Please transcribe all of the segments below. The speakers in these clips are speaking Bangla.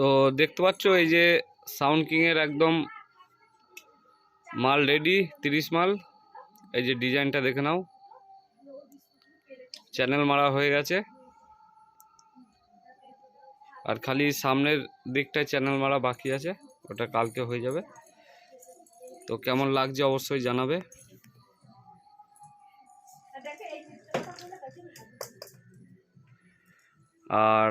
তো দেখতে পাচ্ছ এই যে সাউন্ড কিংয়ের একদম মাল রেডি তিরিশ মাল। এই যে ডিজাইনটা দেখে নাও। চ্যানেল মারা হয়ে গেছে। আর খালি সামনের দিকটায় চ্যানেল মারা বাকি আছে। ওটা কালকে হয়ে যাবে। তো কেমন লাগছে অবশ্যই জানাবে। আর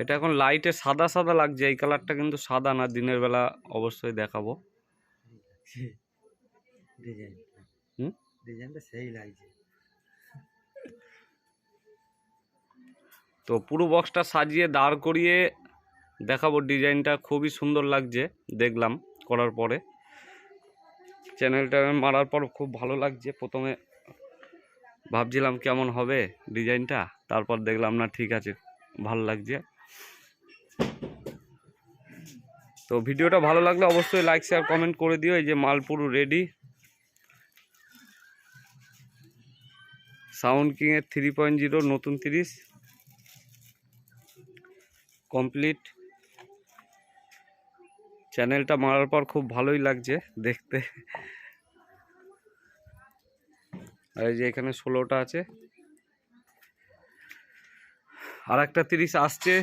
এটা এখন লাইটে সাদা সাদা লাগছে এই কালারটা কিন্তু সাদা না দিনের বেলা অবশ্যই দেখাবো। তো পুরো বক্সটা সাজিয়ে দাঁড় করিয়ে দেখাবো ডিজাইনটা খুবই সুন্দর লাগছে দেখলাম করার পরে। চ্যানেলটা মারার পর খুব ভালো লাগছে প্রথমে ভাবছিলাম কেমন হবে ডিজাইনটা তারপর দেখলাম না ঠিক আছে ভালো লাগছে। তো ভিডিওটা ভালো লাগলে অবশ্যই লাইক শেয়ার কমেন্ট করে দিও। এই যে মালপুরু রেডি সাউন্ড কিংয়ের থ্রি পয়েন্ট জিরো নতুন তিরিশ। কমপ্লিট চ্যানেলটা মারার পর খুব ভালোই লাগছে দেখতে। আর এই যে এখানে ষোলোটা আছে। আর একটা তিরিশ আসছে।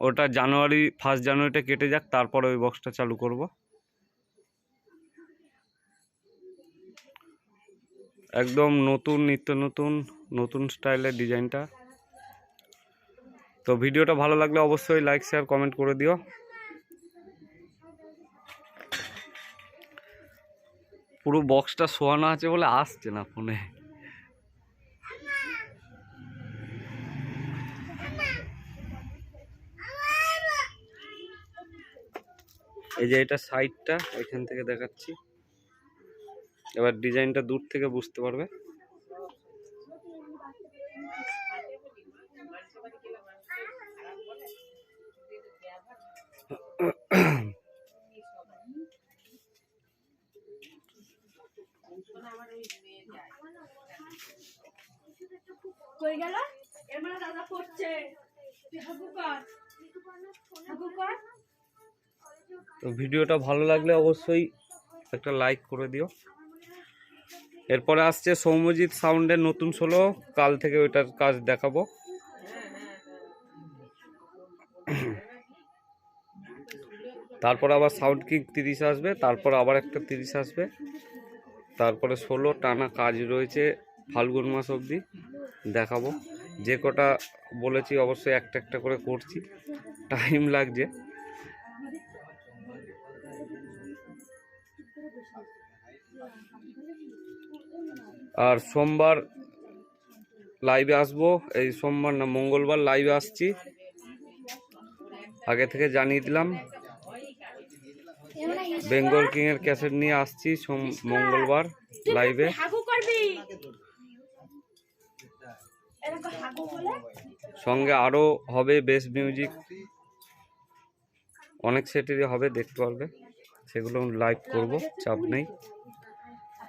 ওটা জানুয়ারি ফার্স্ট জানুয়ারিটা কেটে যাক, তারপরে ওই বক্সটা চালু করব। একদম নতুন, নিত্য নতুন নতুন স্টাইলের ডিজাইনটা। তো ভিডিওটা ভালো লাগলে অবশ্যই লাইক শেয়ার কমেন্ট করে দিও। পুরো বক্সটা শোয়ানো আছে বলে আসছে না ফোনে এই যে এটা সাইডটা, এখান থেকে দেখাচ্ছি। এবার ডিজাইনটা দূর থেকে বুঝতে পারবে। মানে দাদা তো ভিডিওটা ভালো লাগলে অবশ্যই একটা লাইক করে দিও। এরপরে আসছে সৌম্যজিৎ সাউন্ডের নতুন ষোলো কাল থেকে ওইটার কাজ দেখাবো। তারপর আবার সাউন্ড কিক তিরিশ আসবে, তারপর আবার একটা তিরিশ আসবে। তারপরে ষোলো টানা কাজ রয়েছে ফাল্গুন মাস অবধি, দেখাবো। যে কটা বলেছি অবশ্যই একটা একটা করে করছি। টাইম লাগছে। আর সোমবার লাইভে আসব। এই সোমবার না, মঙ্গলবার লাইভে আসছি। আগে থেকে জানিয়ে দিলাম। বেঙ্গল কিং এর ক্যাসেট নিয়ে আসছি সোম মঙ্গলবার লাইভে সঙ্গে আরও হবে বেস মিউজিক অনেক সেটেরই হবে, দেখতে পারবে। সেগুলো লাইভ করব, চাপ নেই।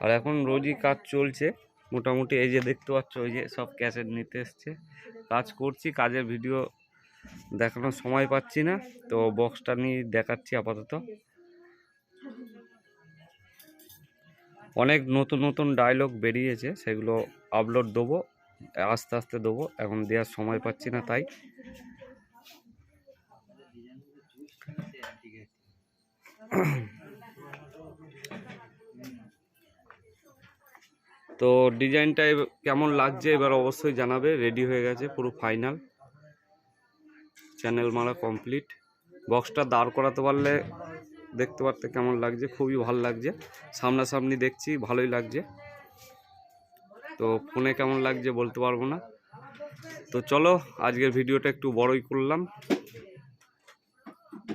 আর এখন রোজই কাজ চলছে। মোটামুটি এই যে দেখতে পাচ্ছ ওই যে সব ক্যাসেট নিতে এসছে। কাজ করছি, কাজের ভিডিও দেখানোর সময় পাচ্ছি না। তো বক্সটা নিয়ে দেখাচ্ছি আপাতত। অনেক নতুন নতুন ডায়লগ বেরিয়েছে, সেগুলো আপলোড দেবো, আস্তে আস্তে দেবো। এখন দেওয়ার সময় পাচ্ছি না তাই। তো ডিজাইনটা কেমন লাগছে এবার অবশ্যই জানাবে রেডি হয়ে গেছে, পুরো ফাইনাল চ্যানেল মারা কমপ্লিট বক্সটা দাঁড় করাতে পারলে দেখতে পারতে কেমন লাগছে, খুবই ভালো লাগছে। সামনাসামনি দেখছি, ভালোই লাগছে। তো ফোনে কেমন লাগছে বলতে পারব না। তো চলো, আজকের ভিডিওটা একটু বড়ই করলাম।